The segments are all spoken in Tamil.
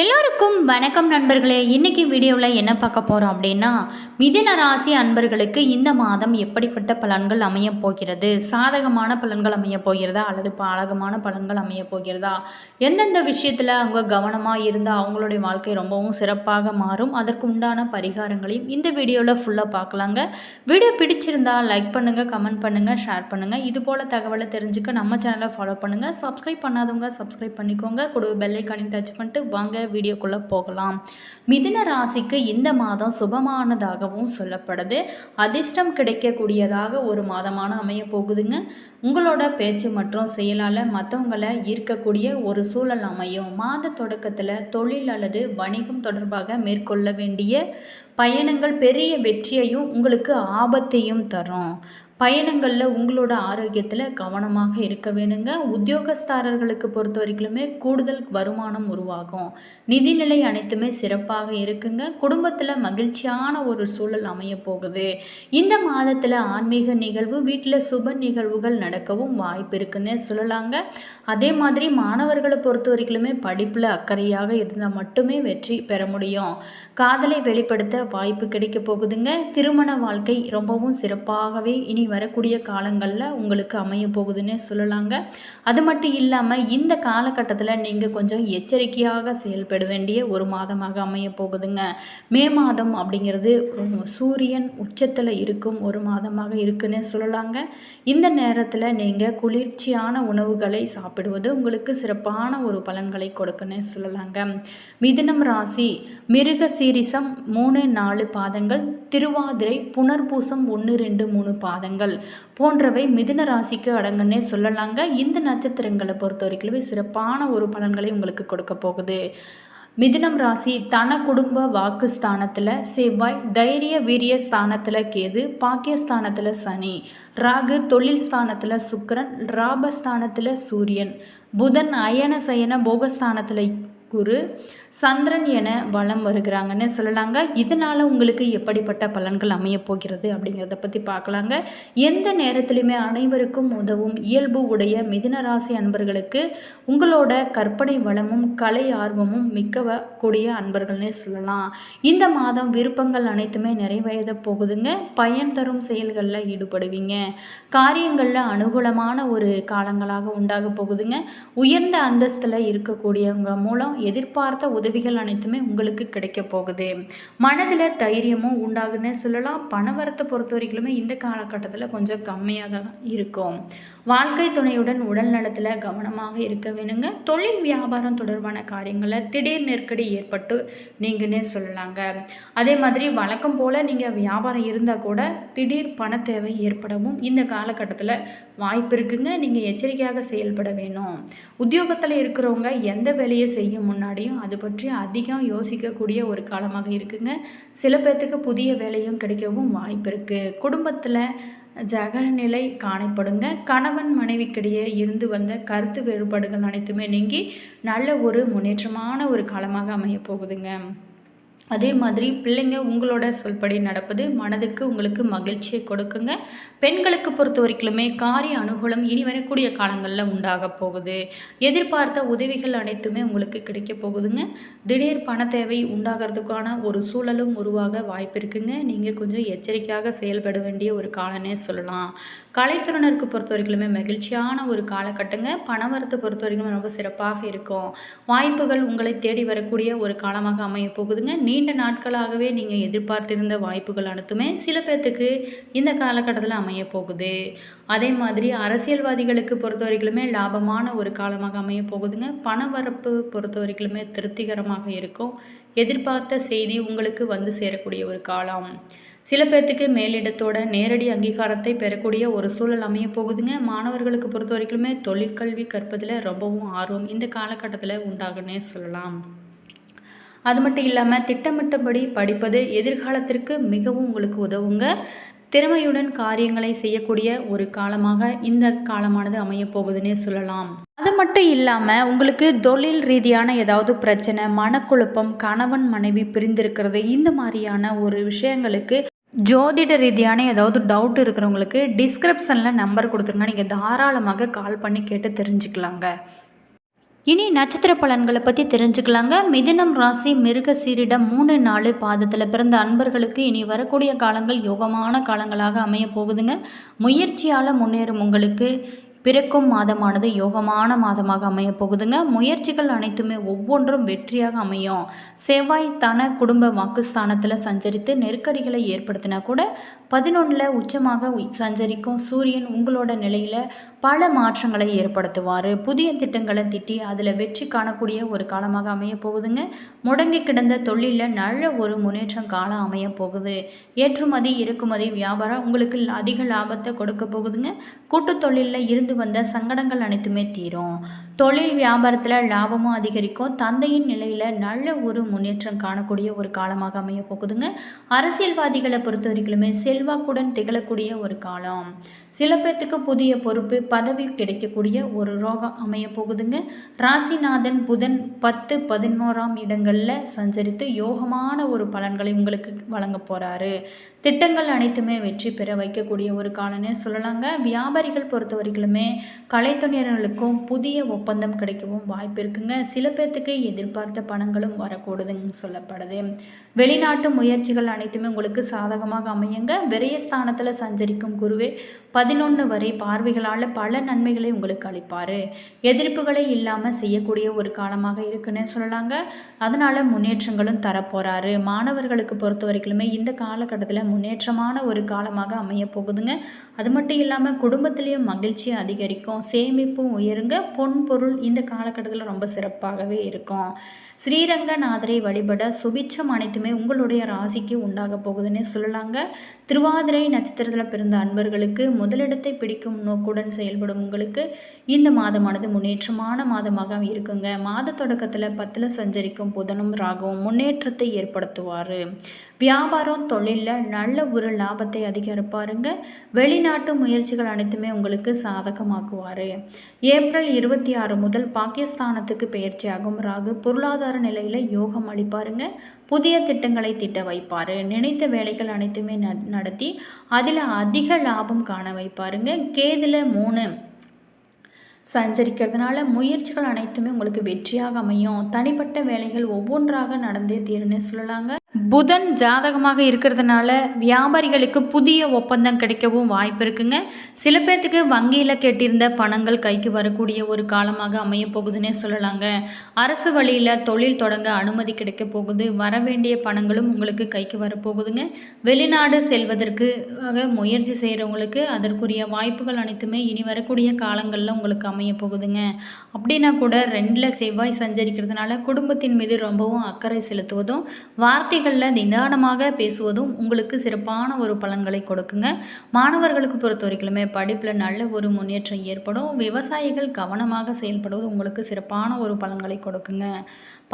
எல்லோருக்கும் வணக்கம் நண்பர்களே. இன்றைக்கி வீடியோவில் என்ன பார்க்க போகிறோம் அப்படின்னா மிதின ராசி அன்பர்களுக்கு இந்த மாதம் எப்படிப்பட்ட பலன்கள் அமையப் போகிறது? சாதகமான பலன்கள் அமையப் போகிறதா? அல்லது பாலகமான பலன்கள் அமையப் போகிறதா? எந்தெந்த விஷயத்தில் அவங்க கவனமாக இருந்தால் அவங்களுடைய வாழ்க்கை ரொம்பவும் சிறப்பாக மாறும். அதற்கு உண்டான பரிகாரங்களையும் இந்த வீடியோவில் ஃபுல்லாக பார்க்கலாங்க. வீடியோ பிடிச்சிருந்தா லைக் பண்ணுங்கள் கமெண்ட் பண்ணுங்கள் ஷேர் பண்ணுங்கள் இது போல் தகவலை தெரிஞ்சுக்க நம்ம சேனலை ஃபாலோ பண்ணுங்கள் சப்ஸ்கிரைப் பண்ணாதவங்க சப்ஸ்கிரைப் பண்ணிக்கோங்க. கூட பெல்லைக்கானையும் டச் பண்ணிட்டு வாங்க. வீடியோக்குள்ளே போகலாம். மிதுன ராசிக்கு இந்த மாதம் சுபமானதாகவும் சொல்லப்படுது. அதிர்ஷ்டம் கிடைக்கக்கூடியதாக ஒரு மாதமான அமைய போகுதுங்க. உங்களோட பேச்சு மற்றும் செயலால் மற்றவங்களை ஈர்க்கக்கூடிய ஒரு சூழல் அமையும். மாத தொடக்கத்தில் தொழில் அல்லது வணிகம் தொடர்பாக மேற்கொள்ள வேண்டிய பயணங்கள் பெரிய வெற்றியையும் உங்களுக்கு ஆபத்தையும் தரும். பயணங்களில் உங்களோட ஆரோக்கியத்தில் கவனமாக இருக்க வேணுங்க. உத்தியோகஸ்தாரர்களுக்கு பொறுத்த வரைக்குமே கூடுதல் வருமானம் உருவாகும். நிதிநிலை அனைத்துமே சிறப்பாக இருக்குங்க. குடும்பத்தில் மகிழ்ச்சியான ஒரு சூழல் அமைய போகுது. இந்த மாதத்தில் ஆன்மீக நிகழ்வு வீட்டில் சுப நிகழ்வுகள் நடக்கவும் வாய்ப்பு இருக்குன்னு சொல்லலாங்க. அதே மாதிரி மாணவர்களை பொறுத்த வரைக்குமே படிப்பில் அக்கறையாக இருந்தால் மட்டுமே வெற்றி பெற முடியும். காதலை வெளிப்படுத்த வாய்ப்பு கிடைக்க போகுதுங்க. திருமண வாழ்க்கை ரொம்பவும் சிறப்பாகவே இனி வரக்கூடிய காலங்களில் உங்களுக்கு அமைய போகுதுன்னே சொல்லலாங்க. அது மட்டும் இல்லாமல் இந்த காலகட்டத்தில் நீங்கள் கொஞ்சம் எச்சரிக்கையாக செயல்பட வேண்டிய ஒரு மாதமாக அமைய போகுதுங்க. மே மாதம் அப்படிங்கிறது சூரியன் உச்சத்தில் இருக்கும் ஒரு மாதமாக இருக்குன்னே சொல்லலாங்க. இந்த நேரத்தில் நீங்கள் குளிர்ச்சியான உணவுகளை சாப்பிடுவது உங்களுக்கு சிறப்பான ஒரு பலன்களை கொடுக்குன்னே சொல்லலாங்க. மிதுனம் ராசி மிருக சீரிசம் மூணு நாலு பாதங்கள் திருவாதிரை புனர்பூசம் ஒன்று ரெண்டு மூணு பாதங்கள் போன்றவை மிதுன ராசிக்கு அடங்குன்னே சொல்லலாங்க. இந்த நட்சத்திரங்களை பொறுத்த வரைக்கும் சிறப்பான ஒரு பலன்களை உங்களுக்கு கொடுக்க போகுது. மிதுனம் ராசி தன குடும்ப வாக்கு ஸ்தானத்தில் செவ்வாய் தைரிய வீரிய ஸ்தானத்தில் கேது பாக்கியஸ்தானத்தில் சனி ராகு தொழில் ஸ்தானத்தில் சுக்கரன் ராபஸ்தானத்தில் சூரியன் புதன் அயன சயன போகஸ்தானத்தில் குரு சந்திரன் என வளம் வருகிறாங்கன்னு சொல்லலாங்க. இதனால் உங்களுக்கு எப்படிப்பட்ட பலன்கள் அமையப் போகிறது அப்படிங்கிறத பற்றி பார்க்கலாங்க. எந்த நேரத்திலுமே அனைவருக்கும் உதவும் இயல்பு உடைய மிதுன ராசி அன்பர்களுக்கு உங்களோட கற்பனை வளமும் கலை ஆர்வமும் மிக்க கூடிய அன்பர்கள்னே சொல்லலாம். இந்த மாதம் விருப்பங்கள் அனைத்துமே நிறைவேற போகுதுங்க. பயன் தரும் செயல்களில் ஈடுபடுவீங்க. காரியங்களில் அனுகூலமான ஒரு காலங்களாக உண்டாக போகுதுங்க. உயர்ந்த அந்தஸ்தில் இருக்கக்கூடியவங்க மூலம் எதிர்பார்த்த உதவிகள் அனைத்துமே உங்களுக்கு கிடைக்க போகுது. மனதில் தைரியமும் உண்டாகுன்னு சொல்லலாம். பணவரத்தை பொறுத்த வரைக்குமே இந்த காலகட்டத்தில் கொஞ்சம் கம்மியாக தான் இருக்கும். வாழ்க்கை துணையுடன் உடல் நலத்தில் கவனமாக இருக்க வேணுங்க. தொழில் வியாபாரம் தொடர்பான காரியங்களில் திடீர் நெருக்கடி ஏற்பட்டு நீங்கன்னே சொல்லலாங்க. அதே மாதிரி வழக்கம் போல் நீங்கள் வியாபாரம் இருந்தால் கூட திடீர் பண தேவை ஏற்படவும் இந்த காலகட்டத்தில் வாய்ப்பு இருக்குங்க. நீங்கள் எச்சரிக்கையாக செயல்பட வேணும். உத்தியோகத்தில் இருக்கிறவங்க எந்த வேலையை செய்யும் முன்னாடியும் அது பற்றி பற்றி அதிகம் யோசிக்கக்கூடிய ஒரு காலமாக இருக்குங்க. சில பேர்த்துக்கு புதிய வேலையும் கிடைக்கவும் வாய்ப்பு இருக்குது குடும்பத்தில் ஜகநிலை காணப்படுங்க. கணவன் மனைவிக்கிடையே இருந்து வந்த கருத்து வேறுபாடுகள் அனைத்துமே நீங்கி நல்ல ஒரு முன்னேற்றமான ஒரு காலமாக அமைய போகுதுங்க. அதே மாதிரி பிள்ளைங்க உங்களோட சொல்படி நடப்பது மனதுக்கு உங்களுக்கு மகிழ்ச்சியை கொடுக்குங்க. பெண்களுக்கு பொறுத்த வரைக்குமே காரிய அனுகூலம் இனி வரக்கூடிய காலங்களில் உண்டாக போகுது. எதிர்பார்த்த உதவிகள் அனைத்துமே உங்களுக்கு கிடைக்க போகுதுங்க. திடீர் பண தேவை உண்டாகிறதுக்கான ஒரு சூழலும் உருவாக வாய்ப்பு இருக்குங்க. நீங்கள் கொஞ்சம் எச்சரிக்கையாக செயல்பட வேண்டிய ஒரு காலனே சொல்லலாம். கலைத்துறையினருக்கு பொறுத்த வரைக்குமே மகிழ்ச்சியான ஒரு காலகட்டங்க. பணவரத்தை பொறுத்த வரைக்கும் ரொம்ப சிறப்பாக இருக்கும். வாய்ப்புகள் உங்களை தேடி வரக்கூடிய ஒரு காலமாக அமைய போகுதுங்க. நீ நீண்ட நாட்களாகவே நீங்கள் எதிர்பார்த்திருந்த வாய்ப்புகள் அனைத்துமே சில பேர்த்துக்கு இந்த காலகட்டத்தில் அமைய போகுது. அதே மாதிரி அரசியல்வாதிகளுக்கு பொறுத்த வரைக்குமே லாபமான ஒரு காலமாக அமைய போகுதுங்க. பணவரப்பு பொறுத்த வரைக்குமே திருப்திகரமாக இருக்கும். எதிர்பார்த்த செய்தி உங்களுக்கு வந்து சேரக்கூடிய ஒரு காலம். சில பேர்த்துக்கு மேலிடத்தோட நேரடி அங்கீகாரத்தை பெறக்கூடிய ஒரு சூழல் அமைய போகுதுங்க. மாணவர்களுக்கு பொறுத்த வரைக்குமே தொழிற்கல்வி கற்பதில் ரொம்பவும் ஆர்வம் இந்த காலகட்டத்தில் உண்டாகுன்னே சொல்லலாம். அது மட்டும் இல்லாமல் திட்டமிட்டபடி படிப்பது எதிர்காலத்திற்கு மிகவும் உங்களுக்கு உதவுங்க. திறமையுடன் காரியங்களை செய்யக்கூடிய ஒரு காலமாக இந்த காலமானது அமைய போகுதுன்னே சொல்லலாம். அது மட்டும் இல்லாமல் உங்களுக்கு தொழில் ரீதியான ஏதாவது பிரச்சனை மனக்குழப்பம் கணவன் மனைவி பிரிந்திருக்கிறது இந்த மாதிரியான ஒரு விஷயங்களுக்கு ஜோதிட ரீதியான ஏதாவது டவுட் இருக்கிறவங்களுக்கு டிஸ்கிரிப்ஷனில் நம்பர் கொடுத்துருங்க. நீங்கள் தாராளமாக கால் பண்ணி கேட்டு தெரிஞ்சுக்கலாங்க. இனி நட்சத்திர பலன்களை பற்றி தெரிஞ்சுக்கலாங்க. மிதுனம் ராசி மிருக சீரிடம் மூணு நாலு பாதத்தில் பிறந்த அன்பர்களுக்கு இனி வரக்கூடிய காலங்கள் யோகமான காலங்களாக அமைய போகுதுங்க. முயற்சியால் முன்னேறும் உங்களுக்கு. பிறக்கும் மாதமானது யோகமான மாதமாக அமைய போகுதுங்க. முயற்சிகள் அனைத்துமே ஒவ்வொன்றும் வெற்றியாக அமையும். செவ்வாய் ஸ்தான குடும்ப வாக்குஸ்தானத்தில் சஞ்சரித்து நெருக்கடிகளை ஏற்படுத்தினா கூட பதினொன்றில் உச்சமாக சஞ்சரிக்கும் சூரியன் உங்களோட நிலையில் பல மாற்றங்களை ஏற்படுத்துவார். புதிய திட்டங்களை திட்டி அதில் வெற்றி காணக்கூடிய ஒரு காலமாக அமைய போகுதுங்க. முடங்கி கிடந்த தொழிலில் நல்ல ஒரு முன்னேற்றம் காலம் அமைய போகுது. ஏற்றுமதி இறக்குமதி வியாபாரம் உங்களுக்கு அதிக லாபத்தை கொடுக்க போகுதுங்க. கூட்டு தொழிலில் இருந்து வந்த சங்கடங்கள் அனைத்துமே தீரும். தொழில் வியாபாரத்தில் லாபமும் அதிகரிக்கும். தந்தையின் நிலையில் நல்ல ஒரு முன்னேற்றம் காணக்கூடிய ஒரு காலமாக அமைய போகுதுங்க. அரசியல்வாதிகளை பொறுத்த வரைக்குமே செல்வாக்குடன் திகழக்கூடிய ஒரு காலம். சில பேர்த்துக்கு புதிய பொறுப்பு பதவி கிடைக்கக்கூடிய ஒரு ரோகம் அமைய போகுதுங்க. ராசிநாதன் புதன் பத்து பதினோராம் இடங்களில் சஞ்சரித்து யோகமான ஒரு பலன்களை உங்களுக்கு வழங்க போகிறாரு திட்டங்கள் அனைத்துமே வெற்றி பெற வைக்கக்கூடிய ஒரு காலனே சொல்லலாங்க. வியாபாரிகள் பொறுத்த வரைக்குமே கலைத்துறையினர்களுக்கும் புதிய ஒப்பந்தம் கிடைக்கவும் வாய்ப்பு இருக்குங்க சில பேர்த்துக்கு எதிர்பார்த்த பணங்களும் வரக்கூடுதுன்னு சொல்லப்படுது. வெளிநாட்டு முயற்சிகள் அனைத்துமே உங்களுக்கு சாதகமாக அமையுங்க. விரயஸ்தானத்தில் சஞ்சரிக்கும் குருவே பதினொன்று வரை பார்வைகளால் பல நன்மைகளை உங்களுக்கு அளிப்பார். எதிர்ப்புகளை இல்லாமல் செய்யக்கூடிய ஒரு காலமாக இருக்குன்னு சொல்லலாங்க. அதனால் முன்னேற்றங்களும் தரப்போகிறாரு மாணவர்களுக்கு பொறுத்த வரைக்குமே இந்த காலகட்டத்தில் முன்னேற்றமான ஒரு காலமாக அமைய போகுதுங்க அது மட்டும் இல்லாமல் குடும்பத்திலையும் மகிழ்ச்சி அதிகரிக்கும். சேமிப்பும் உயருங்க. பொன் பொருள் இந்த காலகட்டத்தில் ரொம்ப சிறப்பாகவே இருக்கும். ஸ்ரீரங்கநாதரை வழிபட சுபிட்சம் அனைத்துமே உங்களுடைய ராசிக்கு உண்டாக போகுதுன்னு சொல்லலாங்க. திருவாதிரை நட்சத்திரத்தில் பிறந்த அன்பர்களுக்கு முதலிடத்தை பிடிக்கும் நோக்குடன் செயல்படும் உங்களுக்கு இந்த மாதமானது முன்னேற்றமான மாதமாக இருக்குங்க. மாத தொடக்கத்தில் பத்தில் சஞ்சரிக்கும் புதனும் ராகவும் முன்னேற்றத்தை ஏற்படுத்துவார். வியாபாரம் தொழிலில் நல்ல ஒரு லாபத்தை அதிகரிப்பாருங்க. வெளிநாட்டு முயற்சிகள் அனைத்துமே உங்களுக்கு சாதகம் சாதகமாக்குவார் ஏப்ரல் இருபத்தி ஆறு முதல் பாகிஸ்தானத்துக்கு பயிற்சியாகும் ராகு பொருளாதார நிலையில் யோகம் அளிப்பாருங்க. புதிய திட்டங்களை திட்ட வைப்பார். நினைத்த வேலைகள் அனைத்துமே ந- நடத்தி அதில் அதிக லாபம் காண வைப்பாருங்க. கேதில் மூணு. சஞ்சரிக்கிறதுனால முயற்சிகள் அனைத்துமே உங்களுக்கு வெற்றியாக அமையும். தனிப்பட்ட வேலைகள் ஒவ்வொன்றாக நடந்தே தீருன்னு சொல்லலாங்க. புதன் ஜாதகமாக இருக்கிறதுனால வியாபாரிகளுக்கு புதிய ஒப்பந்தம் கிடைக்கவும் வாய்ப்பு இருக்குங்க. சில பேர்த்துக்கு வங்கியில் கேட்டிருந்த பணங்கள் கைக்கு வரக்கூடிய ஒரு காலமாக அமைய போகுதுன்னே சொல்லலாங்க. அரசு வழியில் தொழில் தொடங்க அனுமதி கிடைக்க போகுது. வர வேண்டிய பணங்களும் உங்களுக்கு கைக்கு வரப்போகுதுங்க வெளிநாடு செல்வதற்கு முயற்சி செய்கிறவங்களுக்கு அதற்குரிய வாய்ப்புகள் அனைத்துமே இனி வரக்கூடிய காலங்களில் உங்களுக்கு அமைய போகுதுங்க. அப்படின்னா கூட ரெண்டில் செவ்வாய் சஞ்சரிக்கிறதுனால குடும்பத்தின் மீது ரொம்பவும் அக்கறை செலுத்துவதும் வார்த்தை வார்த்தைகளில் நிதானமாக பேசுவதும் உங்களுக்கு சிறப்பான ஒரு பலன்களை கொடுக்குங்க. மாணவர்களுக்கு பொறுத்த வரைக்குமே படிப்பில் நல்ல ஒரு முன்னேற்றம் ஏற்படும். விவசாயிகள் கவனமாக செயல்படுவது உங்களுக்கு சிறப்பான ஒரு பலன்களை கொடுக்குங்க.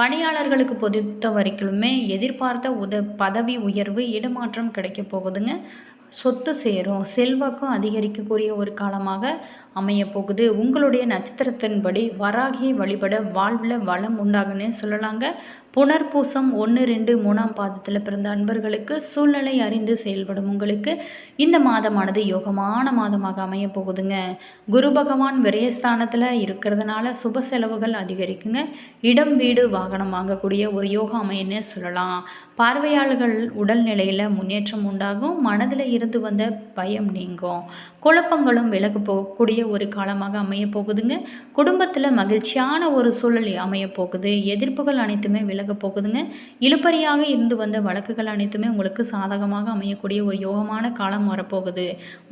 பணியாளர்களுக்கு பொறுத்த வரைக்குமே எதிர்பார்த்த உத பதவி உயர்வு இடமாற்றம் கிடைக்க போகுதுங்க. சொத்து சேரும் செல்வாக்கும் அதிகரிக்கக்கூடிய ஒரு காலமாக அமைய போகுது உங்களுடைய நட்சத்திரத்தின்படி வராகியை வழிபட வாழ்வில் வளம் உண்டாகுன்னு சொல்லலாங்க. புனர்பூசம் ஒன்று ரெண்டு மூணாம் பாதத்தில் பிறந்த அன்பர்களுக்கு சூழ்நிலை அறிந்து செயல்படும் உங்களுக்கு இந்த மாதமானது யோகமான மாதமாக அமைய போகுதுங்க குரு பகவான் விரயஸ்தானத்தில் இருக்கிறதுனால சுப செலவுகள் அதிகரிக்குங்க. இடம் வீடு வாகனம் வாங்கக்கூடிய ஒரு யோகம் அமையன்னு சொல்லலாம். பார்வையாளர்கள் உடல்நிலையில் முன்னேற்றம் உண்டாகும். மனதில் இருந்து வந்த பயம் நீங்கும். குழப்பங்களும் விலகு போகக்கூடிய ஒரு காலமாக அமைய போகுதுங்க. குடும்பத்தில் மகிழ்ச்சியான ஒரு சூழல் அமைய போகுது. எதிர்ப்புகள் அனைத்துமே விலக போகுதுங்க. இழுபறியாக இருந்து வந்த வழக்குகள் அனைத்துமே உங்களுக்கு சாதகமாக அமையக்கூடிய ஒரு யோகமான காலம் வரப்போகுது.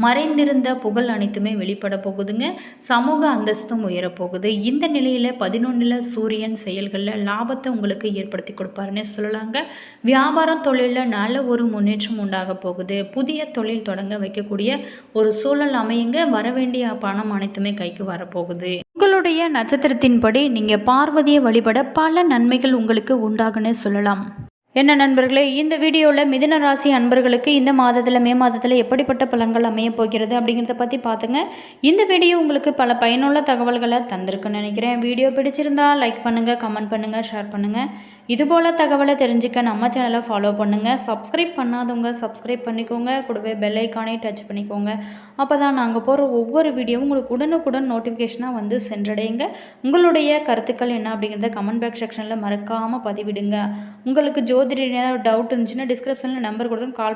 மறைந்திருந்த புகழ் அனைத்துமே வெளிப்பட போகுதுங்க. சமூக அந்தஸ்தும் உயரப்போகுது இந்த நிலையில் பதினொன்றில் சூரியன் செயல்களில் லாபத்தை உங்களுக்கு ஏற்படுத்தி கொடுப்பாருன்னு சொல்லலாங்க. வியாபாரம் தொழிலில் நல்ல ஒரு முன்னேற்றம் உண்டாக போகுது. புதிய தொழில் தொடங்க வைக்கக்கூடிய ஒரு சூழல் அமையுங்க. வரவேண்டிய பணம் அனைத்துமே கைக்கு வரப்போகுது. உங்களுடைய நட்சத்திரத்தின்படி நீங்கள் பார்வதியை வழிபட பல நன்மைகள் உங்களுக்கு உண்டாகுன்னு சொல்லலாம். என்ன நண்பர்களே இந்த வீடியோவில் மிதுன ராசி அன்பர்களுக்கு இந்த மாதத்தில் மே மாதத்தில் எப்படிப்பட்ட பலன்கள் அமைய போகிறது அப்படிங்கிறத பற்றி பார்த்துங்க இந்த வீடியோ உங்களுக்கு பல பயனுள்ள தகவல்களை தந்திருக்குன்னு நினைக்கிறேன். வீடியோ பிடிச்சிருந்தா லைக் பண்ணுங்கள் கமெண்ட் பண்ணுங்கள் ஷேர் பண்ணுங்கள் இதுபோல் தகவலை தெரிஞ்சுக்க நம்ம சேனலை ஃபாலோ பண்ணுங்கள் சப்ஸ்கிரைப் பண்ணாதவங்க சப்ஸ்கிரைப் பண்ணிக்கோங்க. கூடவே பெல் ஐக்கானே டச் பண்ணிக்கோங்க. அப்போ தான் நாங்கள் போகிற ஒவ்வொரு வீடியோவும் உங்களுக்கு உடனுக்குடன் நோட்டிஃபிகேஷனாக வந்து சென்றடையுங்க. உங்களுடைய கருத்துக்கள் என்ன அப்படிங்கிறத கமெண்ட் பாக்ஸ் செக்ஷனில் மறக்காமல் பதிவிடுங்க. உங்களுக்கு ஜோதிட டவுட் இருந்துச்சுன்னா டிஸ்கிரிப்ஷனில் நம்பர் கொடுத்து கால்